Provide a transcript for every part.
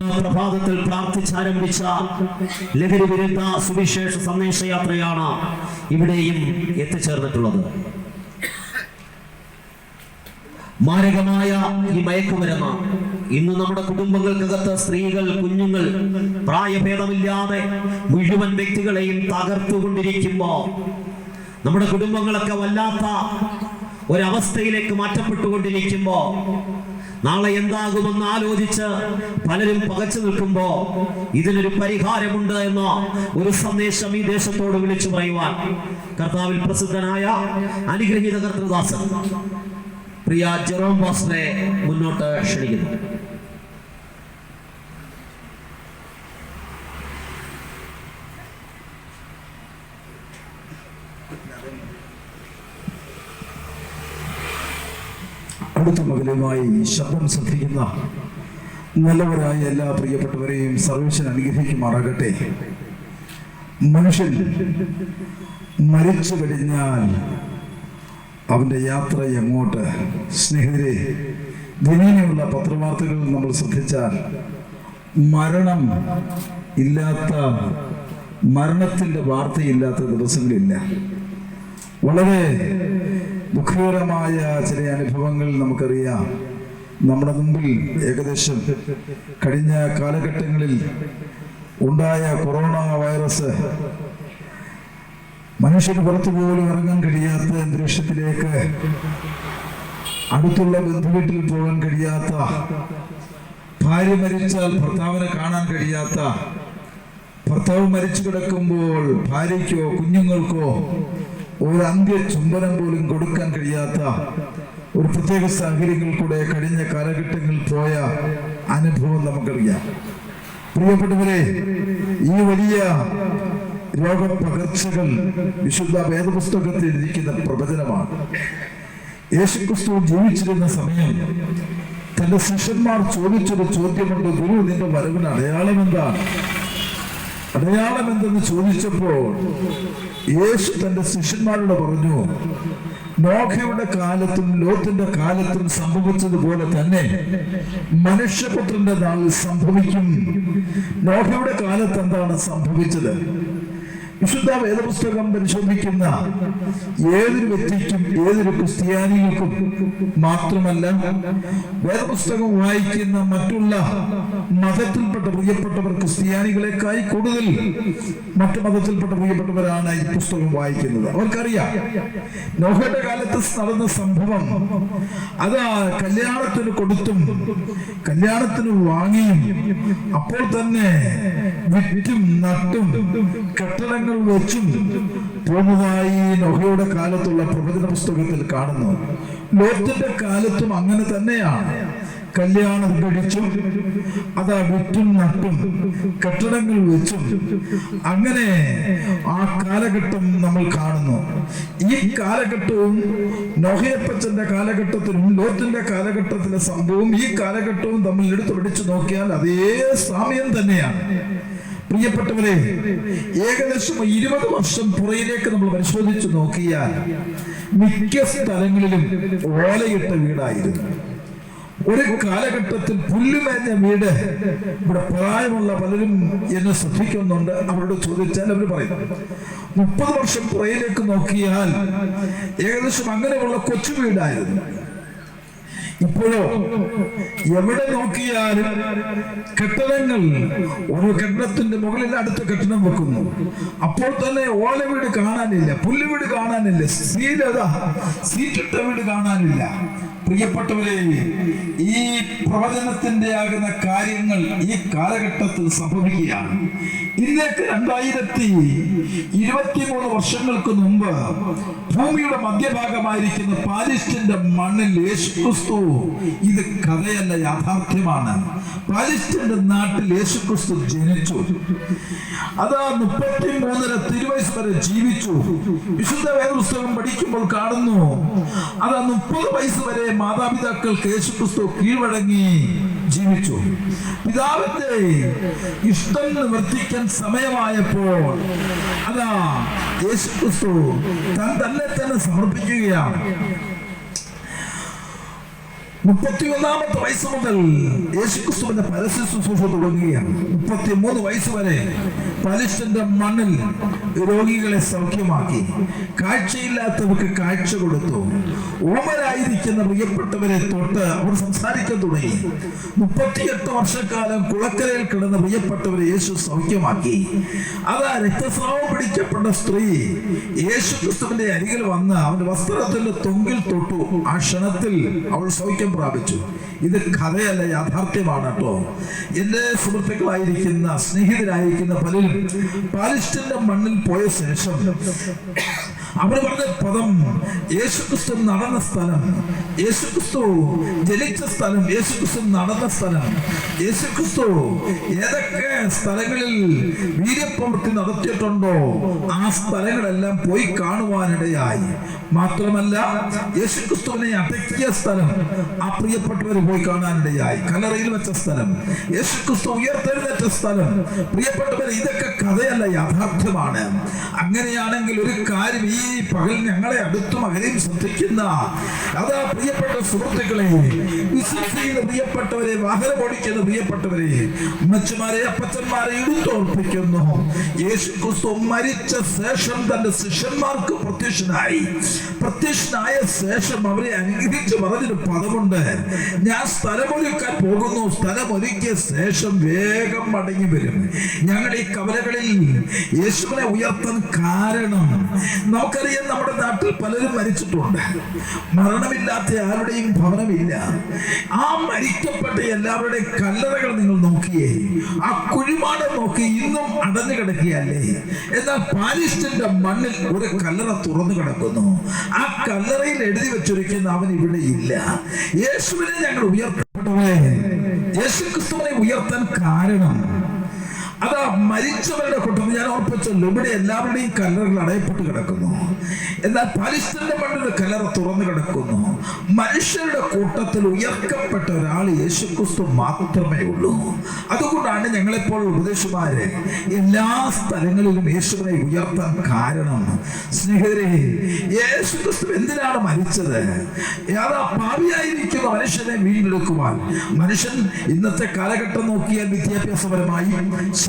പ്രഭാതത്തിൽ പ്രാർത്ഥിച്ചാരംഭിച്ച ലഹരി വിരുദ്ധ സുവിശേഷ സന്ദേശയാത്രയാണ് ഇവിടെയും എത്തിച്ചേർന്നിട്ടുള്ളത്. മാരകമായ ഈ മയക്കുമരുന്ന് ഇന്ന് നമ്മുടെ കുടുംബങ്ങൾക്കകത്ത് സ്ത്രീകൾ കുഞ്ഞുങ്ങൾ പ്രായഭേദമില്ലാതെ മുഴുവൻ വ്യക്തികളെയും തകർത്തുകൊണ്ടിരിക്കുമ്പോ നമ്മുടെ കുടുംബങ്ങളൊക്കെ വല്ലാത്ത ഒരവസ്ഥയിലേക്ക് മാറ്റപ്പെട്ടുകൊണ്ടിരിക്കുമ്പോ നാളെ എന്താകുമെന്ന് ആലോചിച്ച് പലരും പകച്ചു നിൽക്കുമ്പോ ഇതിനൊരു പരിഹാരമുണ്ട് എന്ന ഒരു സന്ദേശം ഈ ദേശത്തോട് വിളിച്ചു പറയുവാൻ കർത്താവിൽ പ്രസിദ്ധനായ അനുഗ്രഹീത കർത്തൃദാസൻ പ്രിയ ജെറോം ബോസിനെ മുന്നോട്ട് ക്ഷണിക്കുന്നു. അടുത്ത മകനുമായി ശബ്ദം ശ്രദ്ധിക്കുന്ന നല്ലവരായ എല്ലാ പ്രിയപ്പെട്ടവരെയും സർവേശ്വൻ അനുഗ്രഹിക്കുമാറാകട്ടെ. മനുഷ്യൻ മരിച്ചു കഴിഞ്ഞാൽ അവന്റെ യാത്ര എങ്ങോട്ട്? സ്നേഹിതരെ ദിനേനയുള്ള പത്രവാർത്തകൾ നമ്മൾ ശ്രദ്ധിച്ചാൽ മരണം ഇല്ലാത്ത മരണത്തിന്റെ വാർത്തയില്ലാത്ത ദിവസങ്ങളില്ല. വളരെ ദുഃഖകരമായ ചില അനുഭവങ്ങൾ നമുക്കറിയാം. നമ്മുടെ മുമ്പിൽ ഏകദേശം കഴിഞ്ഞ കാലഘട്ടങ്ങളിൽ ഉണ്ടായ കൊറോണ വൈറസ് മനുഷ്യന് പുറത്തു പോലും ഇറങ്ങാൻ കഴിയാത്ത അന്തരീക്ഷത്തിലേക്ക് അടുത്തുള്ള ബന്ധുവീട്ടിൽ പോകാൻ കഴിയാത്ത ഭാര്യ മരിച്ചാൽ ഭർത്താവിനെ കാണാൻ കഴിയാത്ത ഭർത്താവ് മരിച്ചു കിടക്കുമ്പോൾ ഭാര്യയ്ക്കോ കുഞ്ഞുങ്ങൾക്കോ ഒരു അന്ത്യ ചുംബനം പോലും കൊടുക്കാൻ കഴിയാത്ത ഒരു പ്രത്യേക സാഹചര്യങ്ങളിൽ കൂടെ കഴിഞ്ഞ കാലഘട്ടങ്ങളിൽ പോയ അനുഭവം നമുക്കറിയാം. പ്രിയപ്പെട്ടവരെ ഈ വലിയ രോഗപകർച്ചകൾ വിശുദ്ധ വേദപുസ്തകത്തിൽ ഇരിക്കുന്ന പ്രവചനമാണ്. യേശുക്രിസ്തു ജീവിച്ചിരുന്ന സമയം തന്റെ ശിഷ്യന്മാർ ചോദിച്ചൊരു ചോദ്യമുണ്ട് ഗുരു നിന്റെ വരവിന് അടയാളം എന്താണ് അടയാളം എന്തെന്ന് ചോദിച്ചപ്പോൾ യേശു തന്റെ ശിഷ്യന്മാരോട് പറഞ്ഞു നോഹയുടെ കാലത്തും ലോത്തിന്റെ കാലത്തും സംഭവിച്ചതുപോലെ തന്നെ മനുഷ്യപുത്രന്റെ നാളിൽ സംഭവിക്കും. നോഹയുടെ കാലത്ത് എന്താണ് സംഭവിച്ചത്? വിശുദ്ധ വേദപുസ്തകം പരിശോധിക്കുന്ന ഏതൊരു വ്യക്തിക്കും ഏതൊരു ക്രിസ്ത്യാനികൾക്കും മാത്രമല്ല വേദപുസ്തകം വായിക്കുന്ന മറ്റുള്ള മതത്തിൽപ്പെട്ട പ്രിയപ്പെട്ടവർ ക്രിസ്ത്യാനികളെക്കായി കൂടുതൽ മറ്റു മതത്തിൽപ്പെട്ട പ്രിയപ്പെട്ടവരാണ് ഈ പുസ്തകം വായിക്കുന്നത്. അവർക്കറിയാം നോഹയുടെ കാലത്ത് നടന്ന സംഭവം അത് കല്യാണത്തിന് കൊടുത്തും കല്യാണത്തിന് വാങ്ങിയും അപ്പോൾ തന്നെ വിറ്റും നട്ടും കെട്ടിടങ്ങൾ വെച്ചും പൂർണമായി നൊഹയുടെ കാലത്തുള്ള പ്രവചന പുസ്തകത്തിൽ കാണുന്നു. ലോത്തിന്റെ കാലത്തും അങ്ങനെ തന്നെയാണ്. കല്യാണം കഴിച്ചും അതാ വിറ്റും നട്ടും കെട്ടിടങ്ങൾ വെച്ചും അങ്ങനെ ആ കാലഘട്ടം നമ്മൾ കാണുന്നു. ഈ കാലഘട്ടവും നോഹയപ്പച്ചന്റെ കാലഘട്ടത്തിലും ലോത്തിന്റെ കാലഘട്ടത്തിലെ സംഭവം ഈ കാലഘട്ടവും തമ്മിൽ എടുത്തു പിടിച്ചു നോക്കിയാൽ അതേ സാമ്യം തന്നെയാണ്. പ്രിയപ്പെട്ടവരെ ഏകദേശം ഇരുപത് വർഷം പുറയിലേക്ക് നമ്മൾ പരിശോധിച്ചു നോക്കിയാൽ മിക്ക സ്ഥലങ്ങളിലും ഓലയിട്ട വീടായിരുന്നു. ഒരു കാലഘട്ടത്തിൽ പുല്ലുമേഞ്ഞ വീട് ഇവിടെ പ്രായമുള്ള പലരും എന്നെ ശ്രദ്ധിക്കുന്നുണ്ട്. അവരോട് ചോദിച്ചാൽ അവർ പറയും മുപ്പത് വർഷം പുറയിലേക്ക് നോക്കിയാൽ ഏകദേശം അങ്ങനെയുള്ള കൊച്ചു വീടായിരുന്നു. ഇപ്പോഴോ? എവിടെ നോക്കിയാലും കെട്ടിടങ്ങൾ ഒരു കെട്ടിടത്തിന്റെ മുകളിൽ അടുത്ത കെട്ടിടം വെക്കുന്നു. അപ്പോൾ തന്നെ ഓല വീട് കാണാനില്ല പുല്ലുവീട് കാണാനില്ല സീലത സീറ്റിട്ട വീട് കാണാനില്ല. പ്രിയപ്പെട്ടവരെ ഈ പ്രവചനത്തിന്റെ ആകുന്ന കാര്യങ്ങൾ ഈ കാലഘട്ടത്തിൽ സംഭവിക്കുകയാണ്. ഇന്നേക്ക് രണ്ടായിരത്തി ഇരുപത്തിമൂന്ന് വർഷങ്ങൾക്ക് മുമ്പ് ഭൂമിയുടെ മധ്യഭാഗമായിരിക്കുന്ന പാലിസ്റ്റിന്റെ മണ്ണിൽ യേശുക്രിസ്തു ഇത് കഥയല്ല യാഥാർത്ഥ്യമാണ്. പാലിസ്റ്റിന്റെ നാട്ടിൽ യേശുക്രിസ്തു ജനിച്ചു. അതാ മുപ്പത്തി മൂന്നര തിരുവയസ് വരെ ജീവിച്ചു. വിശുദ്ധ വേദപുസ്തകം പഠിക്കുമ്പോൾ കാണുന്നു. അതാ മുപ്പത് വയസ്സ് വരെ മാതാപിതാക്കൾക്ക് യേശുക്രിസ്തു കീഴ്വഴങ്ങി ജീവിച്ചു. പിതാവിന്റെ ഇഷ്ടം നിവർത്തിക്കാൻ സമയമായപ്പോൾ അതാ യേശുക്രിസ്തു താൻ തന്നെ തന്നെ സമർപ്പിക്കുകയാണ്. മുപ്പത്തിയൊന്നാമത്തെ വയസ്സ് മുതൽ യേശുക്രിസ്തുവിന്റെ പരസ്യ ശുശ്രൂഷ തുടങ്ങുകയാണ്. മുപ്പത്തിമൂന്ന് വയസ്സ് വരെ പലിശന്റെ മണ്ണിൽ രോഗികളെ സൗഖ്യമാക്കി. കാഴ്ചയില്ലാത്തവർക്ക് കാഴ്ച കൊടുത്തു. ഓമരായിരിക്കുന്ന പ്രിയപ്പെട്ടവരെ തൊട്ട് അവർ സംസാരിക്കാൻ തുടങ്ങി. മുപ്പത്തിയെട്ട് വർഷക്കാലം കുളക്കരയിൽ കിടന്ന പ്രിയപ്പെട്ടവരെ യേശു സൗഖ്യമാക്കി. അതാ രക്തസ്രാവം പിടിക്കപ്പെട്ട സ്ത്രീ യേശു ക്രിസ്തുവിന്റെ അരികിൽ വന്ന് അവന്റെ വസ്ത്രത്തിന്റെ തൊങ്കിൽ തൊട്ടു. ആ ക്ഷണത്തിൽ അവൾ സൗഖ്യം പ്രാപിച്ചു. ഇത് കഥയല്ല യാഥാർത്ഥ്യമാണ് കേട്ടോ. എന്റെ സുഹൃത്തുക്കളായിരിക്കുന്ന സ്നേഹിതരായിരിക്കുന്ന പലരും പാലിസ്റ്റിന്റെ മണ്ണിൽ പോയ ശേഷം അവർ പറഞ്ഞ പദം. യേശുക്രിസ്തു നടന്ന സ്ഥലം. യേശുക്രിസ്തു ജനിച്ച സ്ഥലം. യേശുക്രിസ്തു നടന്ന സ്ഥലം. യേശുക്രിസ്തു ഏതൊക്കെ സ്ഥലങ്ങളിൽ വീര്യപ്രവൃത്തി നടത്തിയിട്ടുണ്ടോ ആ സ്ഥലങ്ങളെല്ലാം പോയി കാണുവാനിടയായി. മാത്രമല്ല യേശുക്രിസ്തുവിനെ അടക്കിയ സ്ഥലം ആ പ്രിയപ്പെട്ടവർ പോയി കാണാനിടയായി. കല്ലറയിൽ വെച്ച സ്ഥലം യേശുക്രിസ്തു ഉയർത്തെഴുന്നേറ്റ സ്ഥലം. പ്രിയപ്പെട്ടവർ ഇതൊക്കെ കഥയല്ല യാഥാർത്ഥ്യമാണ്. അങ്ങനെയാണെങ്കിൽ ഒരു കാര്യം ഈ പകൽ ഞങ്ങളെ അടുത്തും അകലെയും ശ്രദ്ധിക്കുന്ന അതാ പ്രിയപ്പെട്ട സുഹൃത്തുക്കളെ വിശ്വസിക്കുന്ന പ്രിയപ്പെട്ടവരെ വാഹനം ഓടിക്കുന്ന പ്രിയപ്പെട്ടവരെ അമ്മച്ചമാരെ അപ്പച്ചന്മാരെ എടുത്തോർപ്പിക്കുന്നു. യേശു ക്രിസ്തു മരിച്ച ശേഷം തന്റെ ശിഷ്യന്മാർക്ക് പ്രത്യക്ഷനായി. പ്രത്യക്ഷനായ ശേഷം അവരെ അനുഗ്രഹിച്ച് പറഞ്ഞൊരു പദമുണ്ട്. ഞാൻ സ്ഥലമൊരുക്കാൻ പോകുന്നു. സ്ഥലമൊരുക്കിയ ശേഷം വേഗം മടങ്ങി വരും. ഞങ്ങൾ ഈ കവലകളിൽ യേശുവിനെ ഉയർത്താൻ കാരണം നമുക്കറിയാം നമ്മുടെ നാട്ടിൽ പലരും മരിച്ചിട്ടുണ്ട്. മരണമില്ലാത്ത ആരുടെയും ഭവനമില്ല. ആ മരിക്കപ്പെട്ട എല്ലാവരുടെയും കല്ലറകൾ നിങ്ങൾ നോക്കിയേ. ആ കുഴിമാട് നോക്കി ഇന്നും അടഞ്ഞു കിടക്കുകയല്ലേ? എന്നാൽ പാലിസ്റ്റിന്റെ മണ്ണിൽ ഒരു കല്ലറ തുറന്നു കിടക്കുന്നു. ആ കല്ലറയിൽ എഴുതി വെച്ചിരിക്കുന്ന അവൻ ഇവിടെ ഇല്ല. യേശുവിനെ ഞങ്ങൾ ഉയർത്തപ്പെട്ടവരെ യേശു ക്രിസ്തുവിനെ ഉയർത്താൻ കാരണം അതാ മരിച്ചവരുടെ കൂട്ടത്തിൽ ഞാൻ ഓർപ്പിച്ചല്ലോ ഇവിടെ എല്ലാവരുടെയും കല്ലറുകൾ അടയപ്പെട്ട് കിടക്കുന്നു. എന്നാൽ പലിസ്തീന്റെ മണ്ണിൽ കല്ലറ തുറന്നു കിടക്കുന്നു. മനുഷ്യരുടെ കൂട്ടത്തിൽ ഉയർക്കപ്പെട്ട ഒരാൾ യേശുക്രിസ്തു മാത്രമേ ഉള്ളൂ. അതുകൊണ്ടാണ് ഞങ്ങളെപ്പോൾ ഉപദേശമാര് എല്ലാ സ്ഥലങ്ങളിലും യേശുവിനെ ഉയർത്താൻ കാരണം. സ്നേഹിതരെ യേശുക്രിസ്തു എന്തിനാണ് മരിച്ചത്? യാതാ പാവിയായിരിക്കുന്ന മനുഷ്യനെ വീണ്ടെടുക്കുവാൻ. മനുഷ്യൻ ഇന്നത്തെ കാലഘട്ടം നോക്കിയാൽ വിദ്യാഭ്യാസപരമായി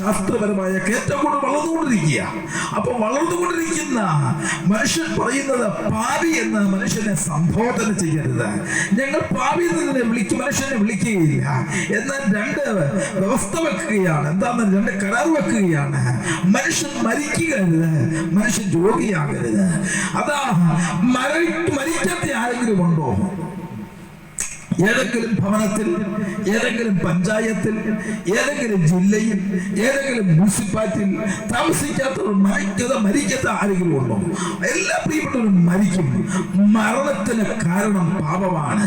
ശാസ്ത്രപരമായ കൂടുതൽ വളർന്നുകൊണ്ടിരിക്കുക അപ്പൊ വളർന്നുകൊണ്ടിരിക്കുന്ന മനുഷ്യൻ പറയുന്നത് പാപി എന്ന് മനുഷ്യനെ സംബോധന ചെയ്യരുത്. ഞങ്ങൾ പാവി എന്ന് വിളിക്കും മനുഷ്യനെ വിളിക്കുകയില്ല. എന്നാൽ രണ്ട് വ്യവസ്ഥ വെക്കുകയാണ്. എന്താന്ന് രണ്ട് കരാർ വെക്കുകയാണ്. മനുഷ്യൻ മരിക്കുകരുത് മനുഷ്യൻ രോഗിയാകരുത്. അതാ മര മരിക്കാത്ത ആരെങ്കിലും ഉണ്ടോ? ഏതെങ്കിലും ഭവനത്തിൽ ഏതെങ്കിലും പഞ്ചായത്തിൽ ഏതെങ്കിലും ജില്ലയിൽ ഏതെങ്കിലും മുനിസിപ്പാലിറ്റിയിൽ താമസിക്കാത്തവർ മരിക്കാതെ മരിക്കാത്ത ആരെങ്കിലും ഉണ്ടോ? എല്ലാ പ്രിയപ്പെട്ടവരും മരിക്കും. മരണത്തിന് കാരണം പാപമാണ്.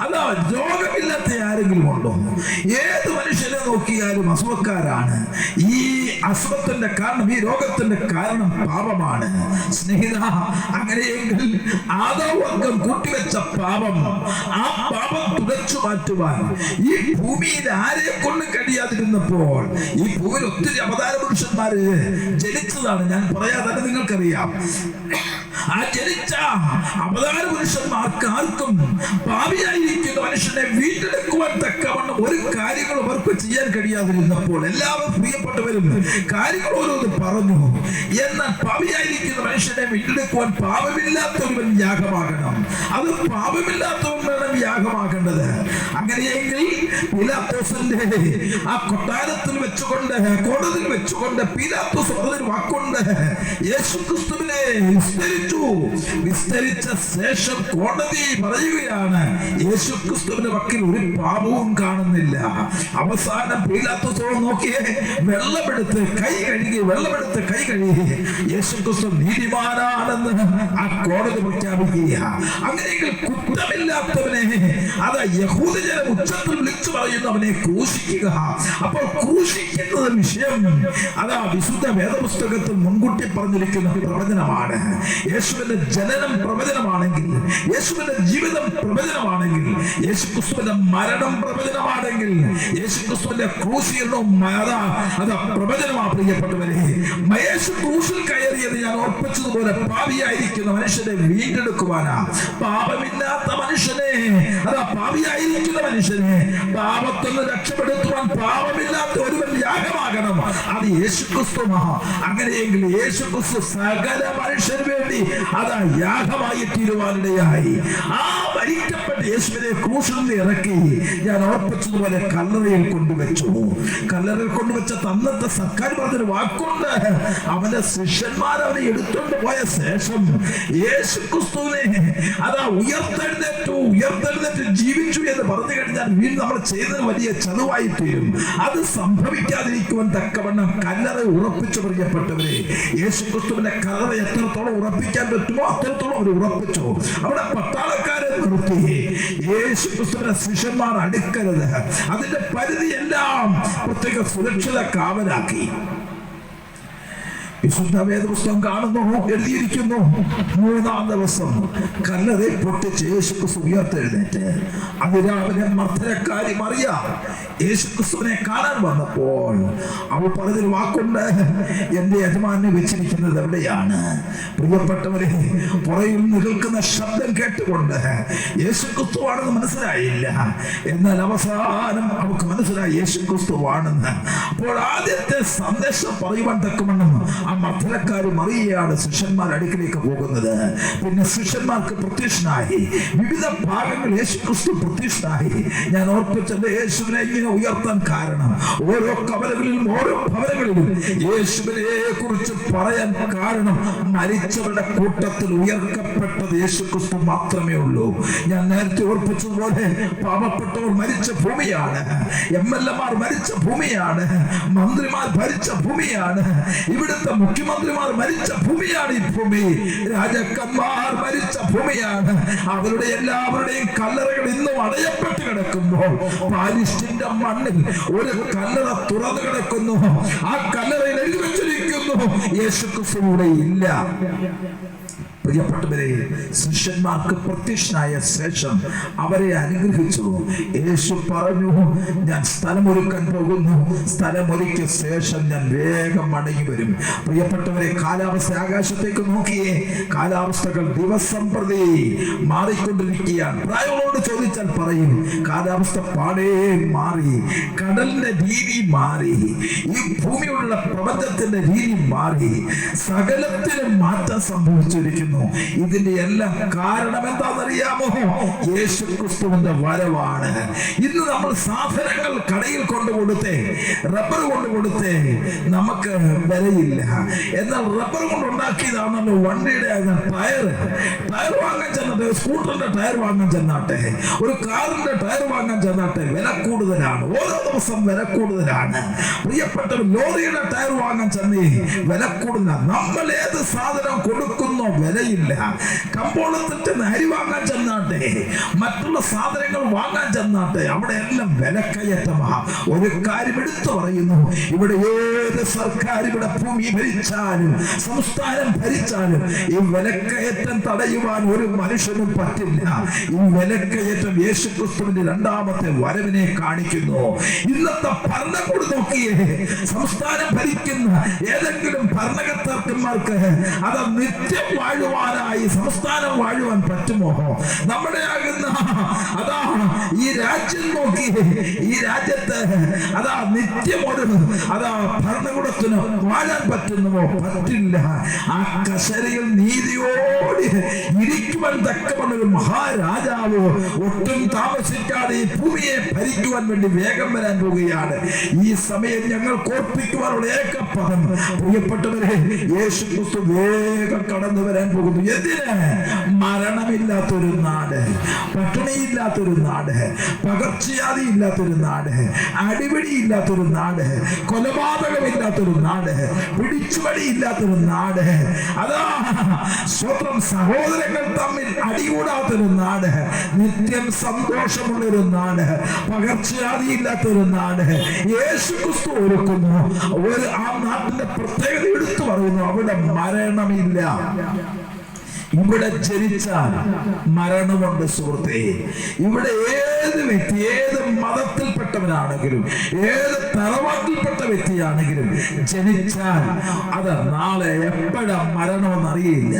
അതാ രോഗമില്ലാത്ത ആരെങ്കിലും ഉണ്ടോ? ഏത് മനുഷ്യനെ നോക്കിയാലും അസുഖക്കാരാണ്. ഈ അസുഖത്തിന്റെ കാരണം ഈ രോഗത്തിന്റെ കാരണം പാപമാണ്. സ്നേഹിത അങ്ങനെയെങ്കിൽ ആദാവർഗം കൂട്ടിവെച്ച പാപം ആ പാപം തുടച്ചു മാറ്റുവാൻ. ഈ ഭൂമിയിൽ ആരെ കൊണ്ട് കഴിയാതിരുന്നപ്പോൾ ഈ ഭൂമിയിൽ ഒത്തിരി അവതാര പുരുഷന്മാര് ജനിച്ചതാണ്. ഞാൻ പറയാതെ നിങ്ങൾക്കറിയാം. ആ ജനിച്ച അവതാര പുരുഷന്മാർക്ക് ആർക്കും ഭാവിയായിരിക്കുന്ന മനുഷ്യനെ വീണ്ടെടുക്കുവാൻ തക്കവണ്ണം ഒരു കാര്യങ്ങളും അവർക്ക് ചെയ്യാൻ കഴിയാതിരുന്നപ്പോൾ എല്ലാവരും പ്രിയപ്പെട്ടവരും കാര്യങ്ങൾ ഓരോന്ന് പറഞ്ഞു. എന്നാൽ ഭാവിയായിരിക്കുന്ന മനുഷ്യനെ വീണ്ടെടുക്കുവാൻ പാപമില്ലാത്തവൻ യാഗമാകണം. അത് പാപമില്ലാത്തവൻ വേണം യാഗമാകേണ്ടത്. അങ്ങനെയെങ്കിൽ പിലാത്തോസിന്റെ ആ കൊട്ടാരത്തിൽ വെച്ചുകൊണ്ട് കോടതിയിൽ വെച്ചുകൊണ്ട് പിലാത്തോസ് അതൊരു വാക്കുണ്ട്. യേശു ക്രിസ്തുവിനെ വിസ്തരിച്ചു വിസ്തരിച്ച ശേഷം കോടതി പറയുകയാണ് യേശു ക്രിസ്തുവിന്റെ വക്കിൽ ഒരു പാപവും കാണുന്നില്ല. അവസാനം പീലാത്തോളം നോക്കിയേ വെള്ളമെടുത്ത് കൈ കഴുകി വെള്ളമെടുത്ത് കൈ കഴുകി യേശു ക്രിസ്തു നീതിമാനാണെന്ന് ആ കോടതി പ്രഖ്യാപിക്കുക അങ്ങനെയെങ്കിൽ കുറ്റമില്ലാത്തവനെ അത് യഹൂദജനം ഉച്ചത്തിൽ വിളിച്ചു പറയുന്നവനെ ക്രൂശിക്കുക. അപ്പോൾ ക്രൂശിക്കുന്നത് വിഷയം അതാ വിശുദ്ധ വേദപുസ്തകത്തിൽ മുൻകൂട്ടി പറഞ്ഞിരിക്കുന്ന പ്രവചനമാണ്. യേശുവിന്റെ ജനനം പ്രവചനമാണെങ്കിൽ യേശുവിന്റെ ജീവിതം പ്രവചനമാണെങ്കിൽ യേശുക്രിസ്തുവിന്റെ മരണം പ്രവചനമാണെങ്കിൽ യേശുക്രിസ്തുവിന്റെ ക്രൂശീകരണവും അതാ അത് പ്രവചനമാ പ്രിയപ്പെട്ടവരെ. യേശു ക്രൂശിൽ കയറിയത് ഞാൻ ഓർപ്പിച്ചതുപോലെ പാപിയായിരിക്കുന്ന മനുഷ്യനെ വീണ്ടെടുക്കുവാനാ. പാപമില്ലാത്ത മനുഷ്യനെ അതാ പാപിയായിരിക്കുന്ന മനുഷ്യനെ പാപത്തിൽ നിന്ന് രക്ഷപ്പെടുത്തുവാൻ പാപമില്ലാത്ത ഒരുവൻ യാഗമാകണം. അത് യേശു ക്രിസ്തുമാ അങ്ങനെയെങ്കിൽ യേശു ക്രിസ്തു സകല മനുഷ്യന് വേണ്ടി അതാ യാഗമായി തീരുവാനിടയായി ആ മരിക്കപ്പെട്ട യേശുവിനെ ക്രൂശിൽ ഇറക്കി. ഞാൻ ഉറപ്പിച്ചതുപോലെ കല്ലറയിൽ കൊണ്ടുവച്ചു. കല്ലറയിൽ കൊണ്ടുവച്ച തന്നത്തെ സർക്കാർ പറഞ്ഞൊരു വാക്കുണ്ട്. അവന്റെ ശിഷ്യന്മാർ അവനെ എടുത്തുകൊണ്ട് പോയ ശേഷം യേശു ക്രിസ്തുവിനെ അതാ ഉയർത്തെഴുന്നേറ്റു. ഉയർത്തെഴുന്നേറ്റ് ജീവിച്ചു എന്ന് പറഞ്ഞു കഴിഞ്ഞാൽ വീണ്ടും നമ്മൾ ചെയ്തത് വലിയ ചെലവായി തീരും. അത് സംഭവിക്കാതിരിക്കുവാൻ തക്കവണ്ണം കല്ലറ ഉറപ്പിച്ചു പ്രിയപ്പെട്ടവരെ യേശു ക്രിസ്തുവിന്റെ കല്ലറ എത്രത്തോളം ഉറപ്പിക്കാൻ പറ്റുമോ അത്രത്തോളം അവർ ഉറപ്പിച്ചു. അവിടെ പട്ടാളക്കാരെ നിർത്തി യേശു ക്രിസ്തുവിന്റെ ശിഷ്യന്മാർ അടുക്കരുത്. അതിന്റെ പരിധിയെല്ലാം പ്രത്യേക സുരക്ഷിത കാവലാക്കി. വേദപുസ്തകം കാണുന്നു എഴുതിയിരിക്കുന്നു. മൂന്നാം ദിവസം കല്ലറെ പൊട്ടിച്ച് യേശുക്രിസ്തു ഉയർത്തെഴുന്നേറ്റ്. അത് രാവിലെ മർദ്ദനക്കാരി മറിയ യേശുക്രിസ്തുവിനെ കാണാൻ വന്നപ്പോൾ അവൾ പറഞ്ഞൊരു വാക്കുണ്ട് എന്റെ യജമാനെ വെച്ചിരിക്കുന്നത് എവിടെയാണ്? പ്രിയപ്പെട്ടവരെ പുറയിൽ നിൽക്കുന്ന ശബ്ദം കേട്ടുകൊണ്ട് യേശു ക്രിസ്തുവാണെന്ന് മനസ്സിലായില്ല. എന്നാൽ അവസാനം അവൾക്ക് മനസ്സിലായി യേശു ക്രിസ്തുവാണെന്ന് അപ്പോൾ ആദ്യത്തെ സന്ദേശം പറയുവാൻ ആ മർദ്ദനക്കാർ മറിയയാണ് ശിഷ്യന്മാർ അടുക്കിലേക്ക് പോകുന്നത്. പിന്നെ ശിഷ്യന്മാർക്ക് പ്രത്യക്ഷനായി. വിവിധ ഭാഗങ്ങൾ യേശു ക്രിസ്തു പ്രത്യക്ഷനായി. ഞാൻ ഓർപ്പിച്ചത് യേശുവിനെ ഇങ്ങനെ ഉയർത്താൻ കാരണം ഓരോ കവലകളിലും ഓരോ ഭവനങ്ങളിലും യേശുവിനെ കുറിച്ച് പറയാൻ കാരണം മരിച്ചവരുടെ കൂട്ടത്തിൽ ഉയർക്കപ്പെട്ടത് യേശു ക്രിസ്തു മാത്രമേ ഉള്ളൂ. ഞാൻ നേരത്തെ ഓർപ്പിച്ചതുപോലെ പാപപ്പെട്ടവർ മരിച്ച ഭൂമിയാണ്. എം എൽ എമാർ മരിച്ച ഭൂമിയാണ്. മന്ത്രിമാർ ഭരിച്ച ഭൂമിയാണ്. ഇവിടുത്തെ മുഖ്യമന്ത്രിമാർ മരിച്ച ഭൂമിയാണ് ഈ ഭൂമി. രാജാക്കന്മാർ മരിച്ച ഭൂമിയാണ്. അവരുടെ എല്ലാവരുടെയും കല്ലറകൾ ഇന്നും അടയപ്പെട്ട് കിടക്കുമ്പോൾ പാലിസ്റ്റിന്റെ മണ്ണിൽ ഒരു കല്ലറ തുറന്നു കിടക്കുന്നു. ആ കല്ലറയിൽ എഴുതി വെച്ചിരിക്കുന്നു. യേശുക്രിസ്തുവിടെ ഇല്ല. പ്രിയപ്പെട്ടവരെ ശിഷ്യന്മാർക്ക് പ്രത്യക്ഷനായ ശേഷം അവരെ അനുഗ്രഹിച്ചു. യേശു പറഞ്ഞു ഞാൻ സ്ഥലമൊരുക്കാൻ പോകുന്നു. സ്ഥലമൊരുക്കിയ ശേഷം ഞാൻ വേഗം മടങ്ങി വരും. പ്രിയപ്പെട്ടവരെ കാലാവസ്ഥ ആകാശത്തേക്ക് നോക്കിയേ. കാലാവസ്ഥകൾ ദിവസം പ്രതി മാറിക്കൊണ്ടിരിക്കുകയാണ്. പ്രായങ്ങളോട് ചോദിച്ചാൽ പറയും കാലാവസ്ഥ പാടേ മാറി കടലിന്റെ രീതി മാറി ഈ ഭൂമിയുള്ള പ്രപഞ്ചത്തിന്റെ രീതി മാറി സകലത്തിനും മാറ്റം സംഭവിച്ചിരിക്കുന്നു. ഇതിന്റെ എല്ലാം കാരണം എന്താണെന്നറിയാമോ? യേശു ക്രിസ്തുവിന്റെ വരവാണ്. ഇന്ന് നമ്മൾ സാധനങ്ങൾ കടയിൽ കൊണ്ടു കൊടുത്തേ റബ്ബർ കൊണ്ട് കൊടുത്തേ നമുക്ക് വിലയില്ല. എന്നാൽ റബ്ബർ കൊണ്ട് ഉണ്ടാക്കിയതാണല്ലോ വണ്ടിയുടെ ടയർ ടയർ വാങ്ങാൻ ചെന്നാട്ടെ സ്കൂട്ടറിന്റെ ടയർ വാങ്ങാൻ ചെന്നാട്ടെ ഒരു കാറിന്റെ ടയർ വാങ്ങാൻ ചെന്നാട്ടെ വില കൂടുതലാണ്. ഓരോ ദിവസം വില കൂടുതലാണ്. പ്രിയപ്പെട്ട ലോറിയുടെ ടയർ വാങ്ങാൻ ചെന്നേ വില കൂടുതലാണ് നമ്മൾ ഏത് സാധനം കൊടുക്കുന്നോ വിലയില്ല കമ്പോളത്തിന്റെ അരി വാങ്ങാൻ ചെന്നാട്ടെ. മറ്റുള്ള സാധനങ്ങൾ വാങ്ങാൻ ചെന്നാട്ടെ. അവിടെ എല്ലാം വിലക്കയറ്റമാ. ഒരു കാര്യം എടുത്തു പറയുന്നു. ഇവിടെ ഏത് സർക്കാർ ഇവിടെ ഭൂമി ഭരിച്ചാലും സംസ്ഥാനം ഭരിച്ചാലും ഈ വിലക്കയറ്റം തടയുവാൻ ഒരു മനുഷ്യനും പറ്റില്ല. ഈ വിലക്കയറ്റം യേശു ക്രിസ്തുവിന്റെ രണ്ടാമത്തെ വരവിനെ കാണിക്കുന്നു. ഇന്നത്തെ ഭരണകൂടം നോക്കിയേ സംസ്ഥാനം ഭരിക്കുന്ന ഏതെങ്കിലും ഭരണകർത്താക്കന്മാർക്ക് അത് നിത്യം വാഴുവാനായി സംസ്ഥാനം വാഴുവാൻ പറ്റുമോ? നമ്മുടെ ആകുന്ന അതാ ഈ രാജ്യം നോക്കി ഈ രാജ്യത്ത് അതാ നിത്യം ഒരു അതാ ഭരണകൂടത്തിന് വാഴാൻ പറ്റുന്നുവോ? പറ്റില്ല. ആ കസരയിൽ നീതിയോടി ഇരിക്കുവാൻ തക്കമുള്ള ഒരു മഹാരാജാവ് ഒട്ടും താമസിക്കാതെ ഈ ഭൂമിയെ ഭരിക്കുവാൻ വേണ്ടി വേഗം വരാൻ പോവുകയാണ്. ഈ സമയം ഞങ്ങൾ ഓർപ്പിക്കുവാനുള്ള ഏകപദം പ്രിയപ്പെട്ടവരെ യേശു ക്രിസ്തു വേഗം കടന്നു വരാൻ പോകുന്നു. എന്തിന് മരണമില്ലാത്തൊരു നാട് പട്ടിണിയില്ലാത്തൊരു നാട് പകർച്ചയാതി ഇല്ലാത്തൊരു നാട് അടിപിടി ഇല്ലാത്തൊരു നാട് കൊലപാതകമില്ലാത്തൊരു നാട് പിടിച്ചുപടി ഇല്ലാത്തൊരു നാട്. അതാ സ്വന്തം സഹോദരങ്ങൾ തമ്മിൽ അടികൂടാത്തൊരു നാട് നിത്യം സന്തോഷമുള്ളൊരു നാട് പകർച്ചയാതി ഇല്ലാത്തൊരു നാട്. യേശു ക്രിസ്തു ഒരുക്കുന്നു. ഒരു ആ നാട്ടിന്റെ പ്രത്യേകത എടുത്തു പറയുന്നു അവിടെ മരണമില്ല. ഇവിടെ ജനിച്ചാൽ മരണമുണ്ട് സുഹൃത്തെ. ഇവിടെ ഏത് വ്യക്തി ഏത് മതത്തിൽപ്പെട്ടവനാണെങ്കിലും ഏത് തറവാട്ടിൽപ്പെട്ട വ്യക്തിയാണെങ്കിലും ജനിച്ചാൽ അത് നാളെ എപ്പോഴാ മരണമെന്ന് അറിയില്ല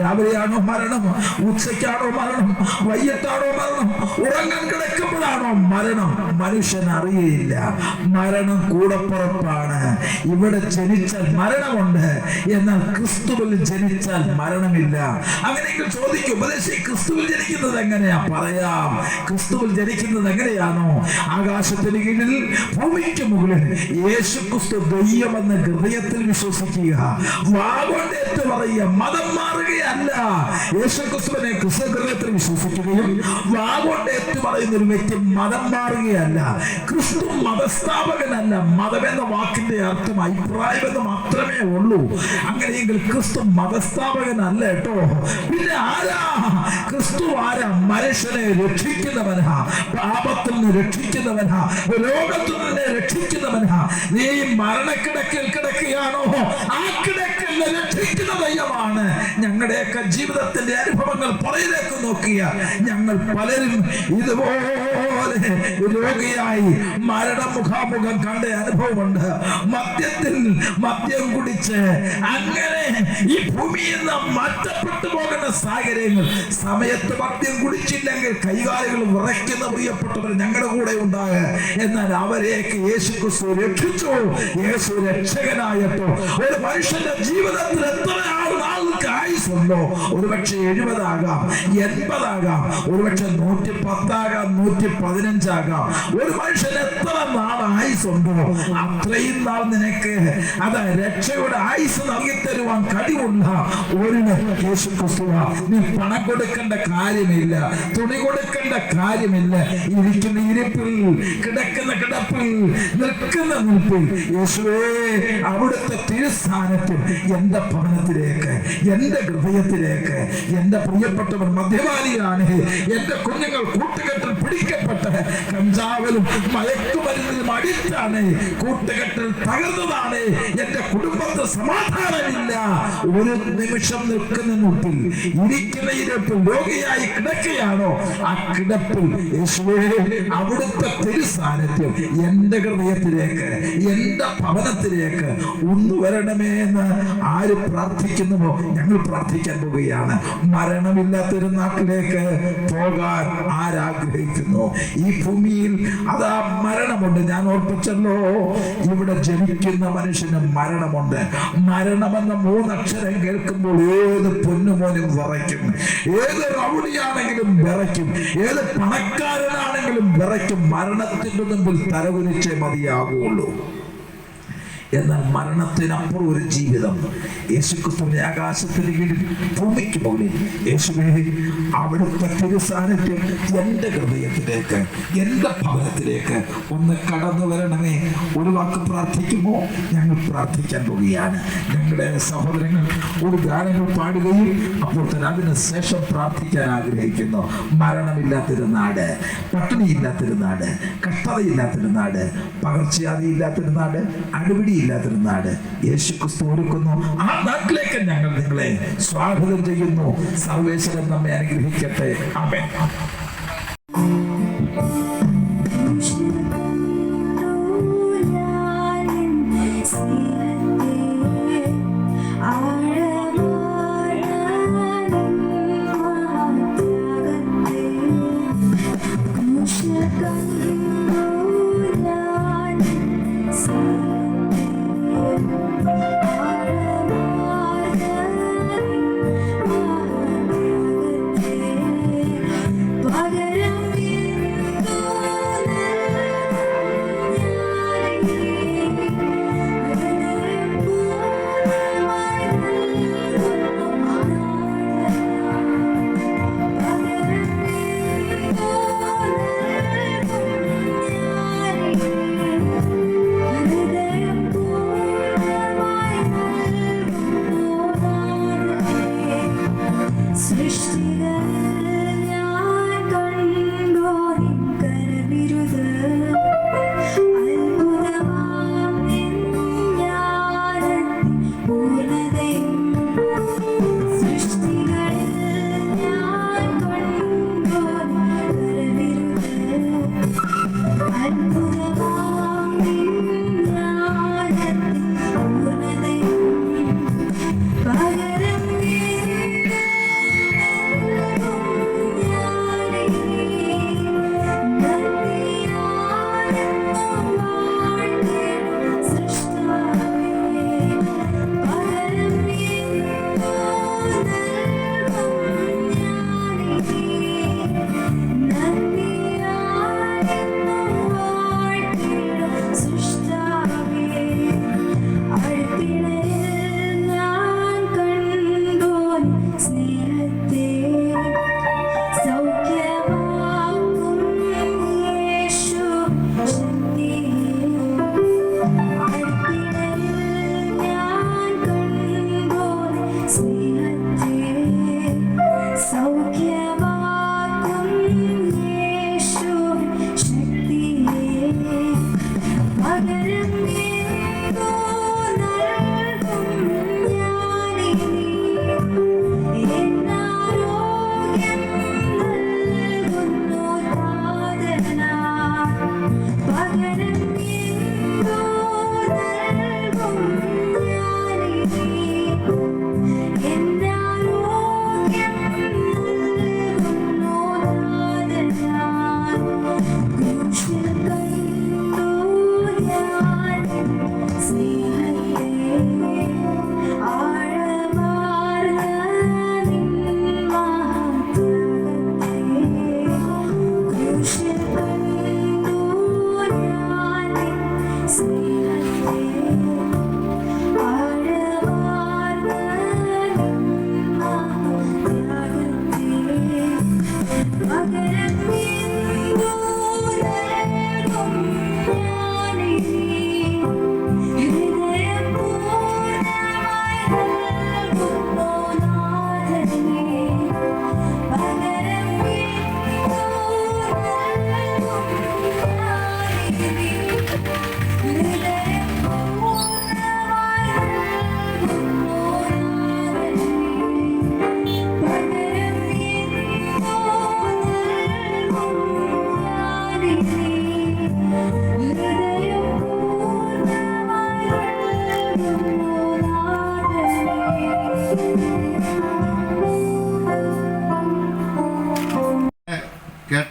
രാവിലെയാണോ മരണം ഉച്ചയ്ക്കാണോ മരണം വൈകിട്ടാണോ മരണം ഉറങ്ങാൻ കിടക്കുമ്പോഴാണോ മരണം മനുഷ്യൻ അറിയില്ല മരണം കൂടപ്പുറപ്പാണ് ഇവിടെ ജനിച്ചാൽ മരണമുണ്ട് എന്നാൽ ക്രിസ്തുവിൽ ജനിച്ചാൽ മരണമില്ല. അങ്ങനെയെങ്കിൽ ചോദിക്കും ഉപദേശി ക്രിസ്തുവിൽ ജനിക്കുന്നത് എങ്ങനെയാ? പറയാം. ക്രിസ്തുവിൽ ജനിക്കുന്നത് എങ്ങനെയാണോ? ആകാശത്തിന് കീഴിൽ ഭൂമിക്ക് മുകളിൽ യേശു ക്രിസ്തു ദൈവമെന്ന് ഹൃദയത്തിൽ വിശ്വസിക്കുക. വാഗോണ്ട് ഏറ്റു പറയുക മതം മാറുകയല്ല. യേശുക്രിസ്തുവിനെ ക്രിസ്തുവിനെ ക്രിസ്തു ഹൃദയത്തിൽ വിശ്വസിക്കുകയും വാഗോണ്ട് ഏറ്റു പറയുന്ന ഒരു വ്യക്തി മതം മാറുകയല്ല. ക്രിസ്തു മതസ്ഥാപകനല്ല. മതം എന്ന വാക്കിന്റെ അർത്ഥം അഭിപ്രായം എന്ന് മാത്രമേ ഉള്ളൂ. അങ്ങനെയെങ്കിൽ ക്രിസ്തു മതസ്ഥാപകനല്ല കേട്ടോ. പിന്നെ ആരാ? ക്രിസ്തു ആരാ? മനുഷ്യനെ രക്ഷിക്കുന്നവനാ. പാപത്തിൽ നിന്ന് രക്ഷിക്കുന്നവനാ. രോഗത്തിൽ നിന്ന് രക്ഷിക്കുന്നവനാ. നീ മരണക്കിടക്കിൽ കിടക്കുകയാണോ? ആ കിടക്കിൽ രക്ഷിക്കുന്ന ദൈവമാണ്. ഞങ്ങളുടെയൊക്കെ ജീവിതത്തിന്റെ അനുഭവങ്ങൾ പുറയിലേക്ക് നോക്കിയ ഞങ്ങൾ പലരും ഇതുപോലെ രോഗിയായി മരണ മുഖാമുഖം കണ്ട അനുഭവമുണ്ട്. മദ്യത്തിൽ മദ്യം കുടിച്ച് അങ്ങനെ ഈ ഭൂമിയിൽ നിന്ന് മാറ്റപ്പെട്ടു പോകുന്ന സാഹചര്യങ്ങൾ സമയത്ത് മദ്യം കുടിച്ചില്ലെങ്കിൽ കൈകാലുകൾ വിറയ്ക്കുന്ന പ്രിയപ്പെട്ടവർ ഞങ്ങളുടെ കൂടെ ഉണ്ടാകുക എന്നാൽ അവരെയൊക്കെ യേശു ക്രിസ്തു രക്ഷിച്ചു. യേശു രക്ഷകനായിട്ടോ. ഒരു മനുഷ്യന്റെ ജീവിതത്തിൽ എത്ര ആയുസുണ്ടോ ഒരുപക്ഷെ എഴുപതാകാം എൺപതാകാം ഒരുപക്ഷെ നൂറ്റി പത്താകാം നൂറ്റി പതിനഞ്ചാകാം ഒരു മനുഷ്യൻ എത്ര നാൾ ആയുസുണ്ടോ അത്രയും നാൾ നിനക്ക് അത് രക്ഷയുടെ ആയുസ് നൽകി തരുവാൻ കഴിവുള്ള ഒരു യേശു ക്രിസ്തുവ നീ പണം കൊടുക്കേണ്ട കാര്യമില്ല തുണി കൊടുക്കേണ്ട കാര്യമില്ല. ഇരിക്കുന്ന ഇരിപ്പിൽ കിടക്കുന്ന കിടപ്പിൽ നിൽക്കുന്ന നിൽപ്പിൽ യേശുവേ അവിടുത്തെ തിരുസ്ഥാനത്തിൽ എന്റെ ഭവനത്തിലേക്ക് എന്റെ ഹൃദയത്തിലേക്ക് എന്റെ പ്രിയപ്പെട്ടവർ മദ്യപാനിയാണ്. എന്റെ കുഞ്ഞുങ്ങൾ കൂട്ടുകെട്ടിൽ പിടിക്കപ്പെട്ട് കഞ്ചാവലും മയക്കുമരുന്നിലും അടിച്ചാണ് കൂട്ടുകെട്ടിൽ തകർന്നതാണ്. എന്റെ കുടുംബത്തിൽ സമാധാനമില്ല. ഒരു നിമിഷം നിൽക്കുന്ന മുട്ടിൽ ഇരിക്കുന്ന ഇരപ്പിൽ രോഗിയായി കിടക്കുകയാണോ? ആ കിടപ്പിൽ യേശുവേ അവിടുത്തെ തിരുസാന്നിധ്യം എന്റെ ഹൃദയത്തിലേക്ക് എന്റെ ഭവനത്തിലേക്ക് ഒന്ന് വരണമേ എന്ന് ആര് പ്രാർത്ഥിക്കുന്നുവോ? ഞങ്ങൾ പ്രാർത്ഥിക്കാൻ പോവുകയാണ് മരണമില്ലാത്തൊരു നാട്ടിലേക്ക് പോകാൻ ആരാഗ്രഹിക്കുന്നു? ഈ ഭൂമിയിൽ അതാ മരണമുണ്ട്. ഞാൻ ഓർപ്പിച്ചല്ലോ ഇവിടെ ജനിക്കുന്ന മനുഷ്യന് മരണമുണ്ട്. മരണമെന്ന മൂന്നക്ഷരം കേൾക്കുമ്പോൾ ഏത് പൊന്നുമോനും വിറയ്ക്കും. ഏത് റൗഡിയാണെങ്കിലും വിറയ്ക്കും. ഏത് പണക്കാരനാണെങ്കിലും വിറയ്ക്കും. മരണത്തിന്റെ മുമ്പിൽ തലകുനിച്ചേ മതിയാകുള്ളൂ എന്നാൽ മരണത്തിനപ്പുറം ഒരു ജീവിതം. യേശുക്രിസ്തുവിനെ ആകാശത്തിന് കീഴിൽ ഭൂമിക്ക് മുകളിൽ യേശുവേ അവിടുത്തെ തിരുസാന്നിധ്യം എന്റെ ഹൃദയത്തിലേക്ക് എന്റെ ഭവനത്തിലേക്ക് ഒന്ന് കടന്നു വരണമേ. ഒരു വാക്ക് പ്രാർത്ഥിക്കുമോ? ഞങ്ങൾ പ്രാർത്ഥിക്കാൻ പോവുകയാണ്. ഞങ്ങളുടെ സഹോദരങ്ങൾ ഒരു ഗാനങ്ങൾ പാടുകയും അപ്പോൾ തന്നെ അതിനുശേഷം പ്രാർത്ഥിക്കാൻ ആഗ്രഹിക്കുന്നു. മരണമില്ലാത്തൊരു നാട് പട്ടിണിയില്ലാത്തൊരു നാട് കഷ്ടതയില്ലാത്തൊരു നാട് പകർച്ചവ്യാധി ഇല്ലാത്തൊരു നാട് അടിപിടി ഇല്ലാത്തൊരു നാട്. യേശു ക്രിസ്തു ഒരുക്കുന്നു. ആ നാട്ടിലേക്ക് ഞങ്ങൾ നിങ്ങളെ സ്വാഗതം ചെയ്യുന്നു. സർവേശ്വരൻ നമ്മെ അനുഗ്രഹിക്കട്ടെ. അമേ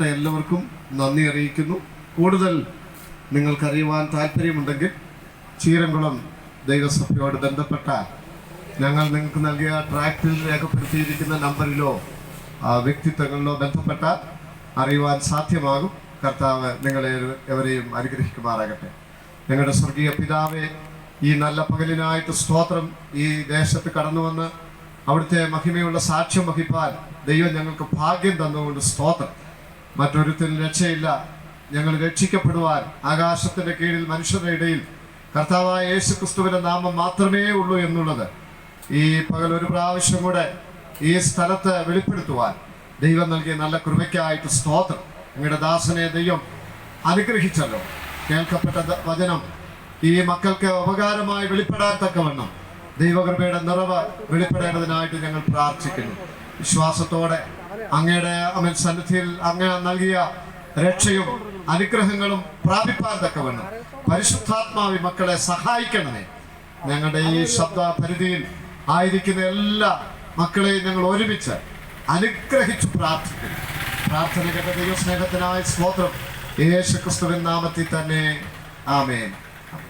എല്ലാവർക്കും നന്ദി അറിയിക്കുന്നു. കൂടുതൽ നിങ്ങൾക്കറിയുവാൻ താല്പര്യമുണ്ടെങ്കിൽ ചീരംകുളം ദൈവസഭയോട് ബന്ധപ്പെട്ട ഞങ്ങൾ നിങ്ങൾക്ക് നൽകിയ ട്രാക്റ്റിൽ രേഖപ്പെടുത്തിയിരിക്കുന്ന നമ്പറിലോ വ്യക്തിത്വങ്ങളിലോ ബന്ധപ്പെട്ട അറിയുവാൻ സാധ്യമാകും. കർത്താവ് നിങ്ങളെ എവരെയും അനുഗ്രഹിക്കുമാറാകട്ടെ. ഞങ്ങളുടെ സ്വർഗീയ പിതാവെ ഈ നല്ല പകലിനായിട്ട് സ്തോത്രം ഈ ദേശത്ത് കടന്നു വന്ന് അവിടുത്തെ മഹിമയുള്ള സാക്ഷ്യം വഹിപ്പാൻ ദൈവം ഞങ്ങൾക്ക് ഭാഗ്യം തന്നുകൊണ്ട് സ്തോത്രം. മറ്റൊരുത്തിൽ രക്ഷയില്ല. ഞങ്ങൾ രക്ഷിക്കപ്പെടുവാൻ ആകാശത്തിന്റെ കീഴിൽ മനുഷ്യരുടെ ഇടയിൽ കർത്താവായ യേശു ക്രിസ്തുവിന്റെ നാമം മാത്രമേ ഉള്ളൂ എന്നുള്ളത് ഈ പകൽ ഒരു പ്രാവശ്യം കൂടെ ഈ സ്ഥലത്ത് വെളിപ്പെടുത്തുവാൻ ദൈവം നൽകിയ നല്ല കൃപയ്ക്കായിട്ട് സ്തോത്രം. നിങ്ങളുടെ ദാസനെ ദൈവം അനുഗ്രഹിച്ചല്ലോ. കേൾക്കപ്പെട്ട വചനം ഈ മക്കൾക്ക് ഉപകാരമായി വെളിപ്പെടാൻ തക്കവണ്ണം ദൈവകൃപയുടെ നിറവ് വെളിപ്പെടേണ്ടതിനായിട്ട് ഞങ്ങൾ പ്രാർത്ഥിക്കുന്നു. വിശ്വാസത്തോടെ അങ്ങയുടെ അമൽ സന്നിധിയിൽ അങ്ങ് നൽകിയ രക്ഷയും അനുഗ്രഹങ്ങളും പ്രാപിപ്പാൻ തക്കവണ്ണം പരിശുദ്ധാത്മാവി മക്കളെ സഹായിക്കണമേ. ഞങ്ങളുടെ ഈ ശബ്ദ പരിധിയിൽ ആയിരിക്കുന്ന എല്ലാ മക്കളെയും ഞങ്ങൾ ഒരുമിച്ച് അനുഗ്രഹിച്ചു പ്രാർത്ഥിക്കുന്നു. പ്രാർത്ഥന കേട്ട ദൈവസ്നേഹത്തിനായ സ്തോത്രം. യേശുക്രിസ്തുവിൻ നാമത്തിൽ തന്നെ. ആമേൻ.